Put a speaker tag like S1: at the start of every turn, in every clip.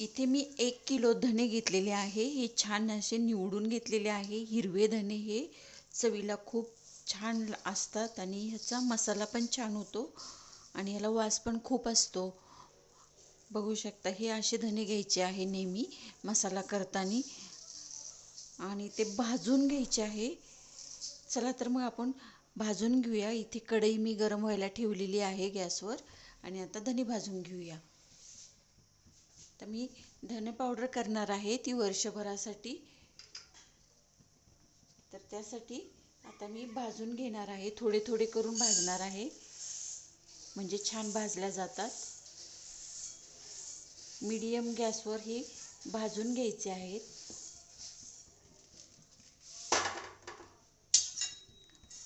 S1: इथे मी एक किलो धने घेतलेले आहे. हे छान असे निवडून घेतलेले आहे. हिरवे धने हे चवीला खूप छान असतात आणि ह्याचा मसाला पण छान होतो आणि ह्याला वास पण खूप असतो. बघू शकता हे असे धने घ्यायचे आहे नेहमी मसाला करताना. आणि ते भाजून घ्यायचे आहे. चला तर मग आपण भाजून घेऊया. इथे कढई मी गरम व्हायला ठेवलेली आहे गॅसवर आणि आता धने भाजून घेऊया. तर मी धने पावडर करणार आहे ती वर्षभरासाठी. तर त्यासाठी आता मी भाजून घेणार आहे थोडे थोडे करून भाजणार आहे. म्हणजे छान भाजल्या जातात. मीडियम गॅसवर हे भाजून घ्यायचे आहेत.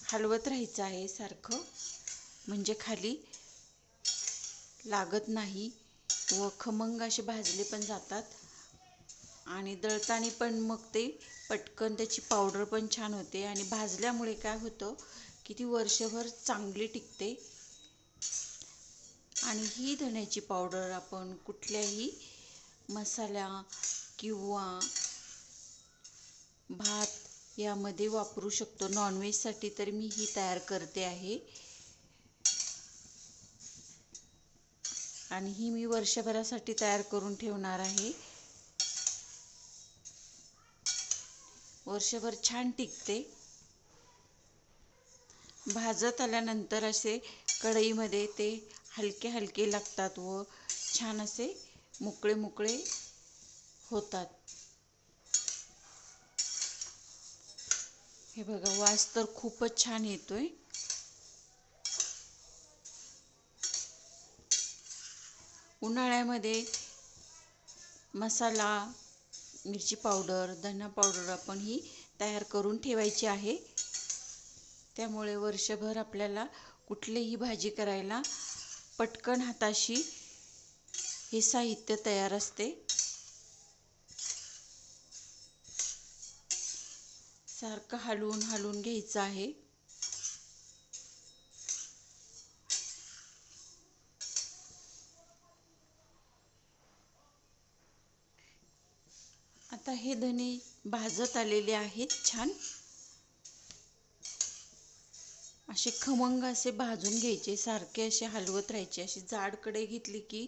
S1: हलवत राहायचं आहे सारखं. म्हणजे खाली लागत नाही. व खमंग असे भाजले पण जातात. आणि दळताना पण मग ते पटकन त्याची पावडर पण छान होते. आणि भाजल्यामुळे काय होतं की ती वर्षभर चांगली टिकते. आणि ही धण्याची पावडर आपण कुठल्याही मसाल्या किंवा भात यामध्ये वापरू शकतो. नॉनव्हेजसाठी तर मी ही तयार करते आहे. आणि ही मी वर्षभरासाठी तयार करून ठेवणार आहे. वर्षभर छान टिकते. भाजत आल्यानंतर असे कढईमध्ये ते हलके हलके लागतात व छान असे मोकळे मोकळे होतात. हे बघा वास तर खूपच छान येतोय. उन्हाळ्यामध्ये मसाला मिरची पावडर धना पावडर आपण ही तयार करून ठेवायची आहे. त्यामुळे वर्षभर आपल्याला कुठलीही भाजी करायला पटकन हाताशी हे साहित्य तयार असते. सारखं हलवून हलवून घ्यायचं आहे आता हे धने भाजत आलेले आहेत. छान. असे खमंग असे भाजून घ्यायचे सारखे असे हलवत राहायचे. अशी जाड कढई घेतली की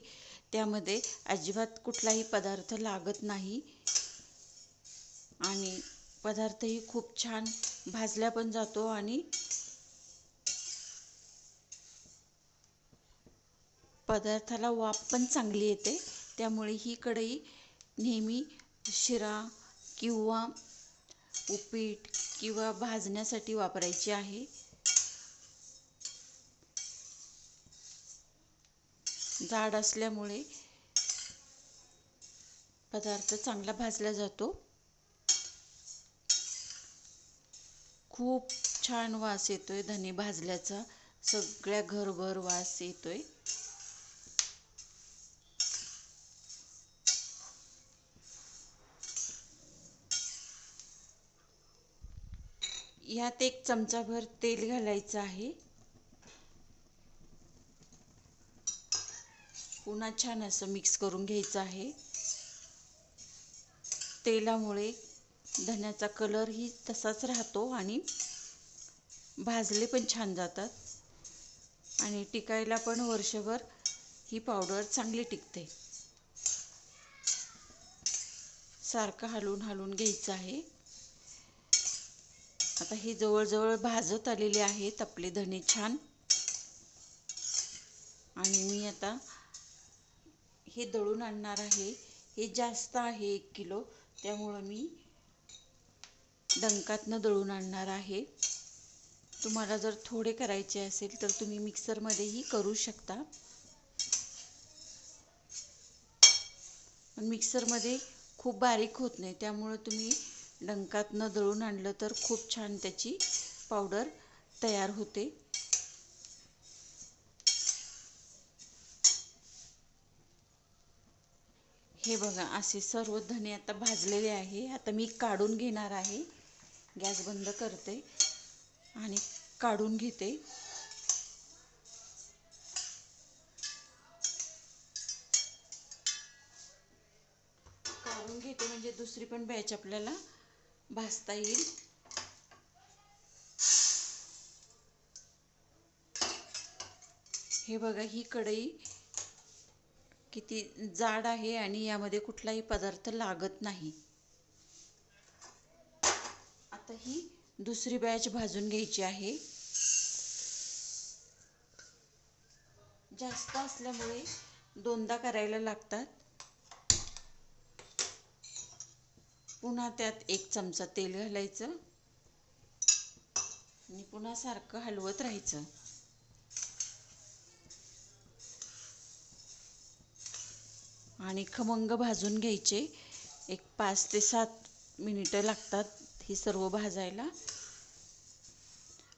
S1: त्यामध्ये अजिबात कुठलाही पदार्थ लागत नाही. आणि पदार्थही खूप छान भाजला पण जातो आणि पदार्थाला वाफ पण चांगली येते. त्यामुळे ही कढई नेहमी शिरा किंवा उपीट किंवा भाजण्यासाठी वापरायची आहे. जाड असल्यामुळे पदार्थ चांगला भाजला जातो. खूप छान वास येतोय धने भाजल्याचा. सगळ्या घरभर वास येतोय. यात एक चमचाभर तेल घालायचं आहे. पुन्हा छान असं मिक्स करून घ्यायचं आहे. तेलामुळे धण्याचा कलरही तसाच राहतो आणि भाजले पण छान जातात. आणि टिकायला पण वर्षभर ही पावडर चांगली टिकते. सारखं हलवून हलवून घ्यायचं आहे. आता ही जवळजवळ भाजत आलेली आहेत आपले धने छान. आणि मी आता हे दळून आणणार आहे. हे जास्त आहे एक किलो त्यामुळं मी डंकातनं दळून आणणार आहे. तुम्हाला जर थोडे करायचे असेल तर तुम्ही मिक्सरमध्येही करू शकता. पण मिक्सरमध्ये खूप बारीक होत नाही त्यामुळं तुम्ही डंकातनं दळून आणलं तर खूप छान त्याची पावडर तयार होते. हे बघा असे सर्व धने आता भाजलेले आहे. आता मी काढून घेणार आहे. गॅस बंद करते आणि काढून घेते. काढून घेते म्हणजे दुसरी पण बॅच आपल्याला. भाजता येईल. हे बघा ही कढई किती जाड आहे आणि यामध्ये कुठलाही पदार्थ लागत नाही. आता ही दुसरी बॅच भाजून घ्यायची आहे. जास्त असल्यामुळे दोनदा करायला लागतात. पुन्हा त्यात एक चमचा तेल घालायचं. आणि पुन्हा सारखं हलवत राहायचं. आणि खमंग भाजून घ्यायचे. एक पाच ते सात मिनिटं लागतात ही सर्व भाजायला.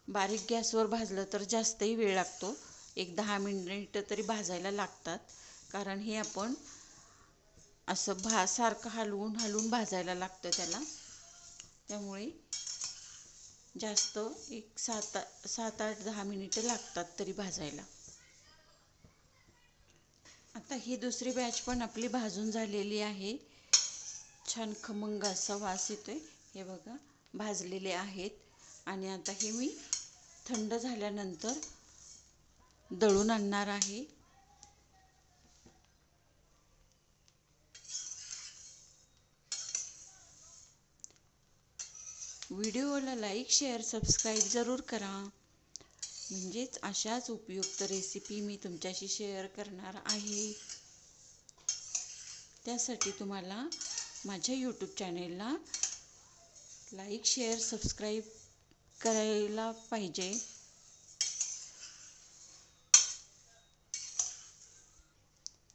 S1: बारीक गॅसवर भाजलं तर जास्तही वेळ लागतो. एक दहा मिनिटं तरी भाजायला लागतात. कारण हे आपण असं भा सारखं हलवून हलवून भाजायला लागतं त्याला. त्यामुळे जास्त एक सात सात आठ दहा मिनिटं लागतात तरी भाजायला. आता ही दुसरी बॅच पण आपली भाजून झालेली आहे. छान खमंग असा वास येतोय. हे बघा भाजलेले आहेत. आणि आता हे मी थंड झाल्यानंतर दळून आणणार आहे. व्हिडिओला लाईक शेअर सबस्क्राईब जरूर करा. म्हणजेच अशाच उपयुक्त रेसिपी मी तुमच्याशी शेअर करणार आहे. त्यासाठी तुम्हाला माझ्या यूट्यूब चॅनेलला लाईक शेअर सबस्क्राईब करायला पाहिजे.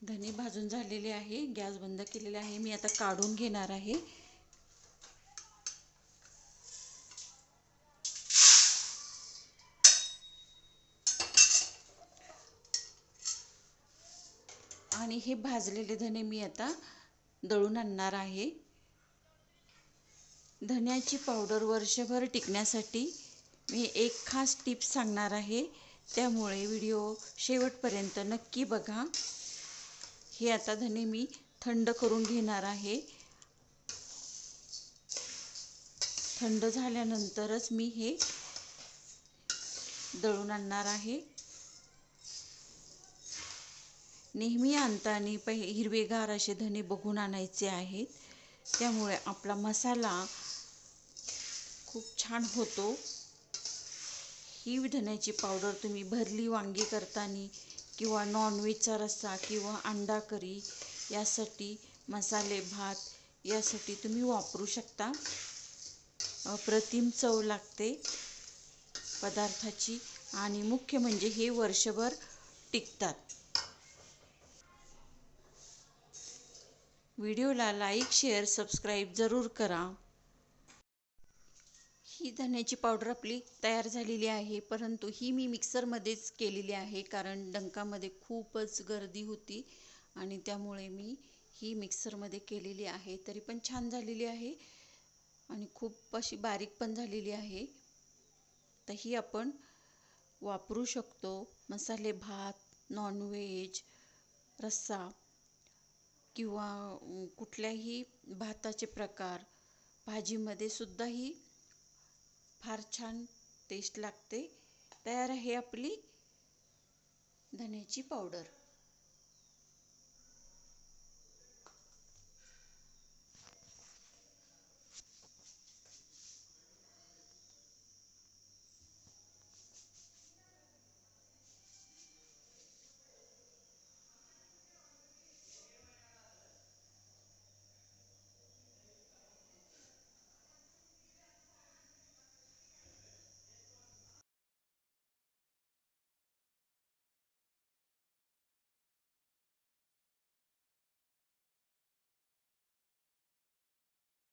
S1: धने भाजून झालेले आहे गॅस बंद केलेला आहे. मी आता काढून घेणार आहे. आणि हे भाजलेले धने मी आता दळून आणणार आहे. धन्याची पावडर वर्षभर टिकण्यासाठी मी एक खास टिप सांगणार आहे. त्यामुळे व्हिडिओ शेवटपर्यंत नक्की बघा. हे आता धने मी थंड करून घेणार आहे. थंड झाल्यानंतरच मी हे दळून आणणार आहे. नेहमी आणताना पहि हिरवेगार असे धने बघून आणायचे आहेत. त्यामुळे आपला मसाला खूप छान होतो. ही धण्याची पावडर तुम्ही भरली वांगी करताना किंवा नॉनव्हेजचा रस्सा किंवा अंडा करी यासाठी मसाले भात यासाठी तुम्ही वापरू शकता. अप्रतिम चव लागते पदार्थाची आणि मुख्य म्हणजे हे वर्षभर टिकतात. व्हिडिओला लाईक शेअर सबस्क्राईब जरूर करा. ही धण्याची पावडर आपली तयार झालेली आहे परंतु ही मी मिक्सरमध्येच केलेली आहे कारण डंकामध्ये खूपच गर्दी होती आणि त्यामुळे मी ही मिक्सरमध्ये केलेली आहे. तरी पण छान झालेली आहे आणि खूप अशी बारीक पण झालेली आहे. तर ही आपण वापरू शकतो. मसाले भात नॉनव्हेज रस्सा. किंवा कुठल्याही भाताचे प्रकार भाजीमध्ये सुद्धा ही फार छान टेस्ट लागते. तयार आहे आपली धन्याची पावडर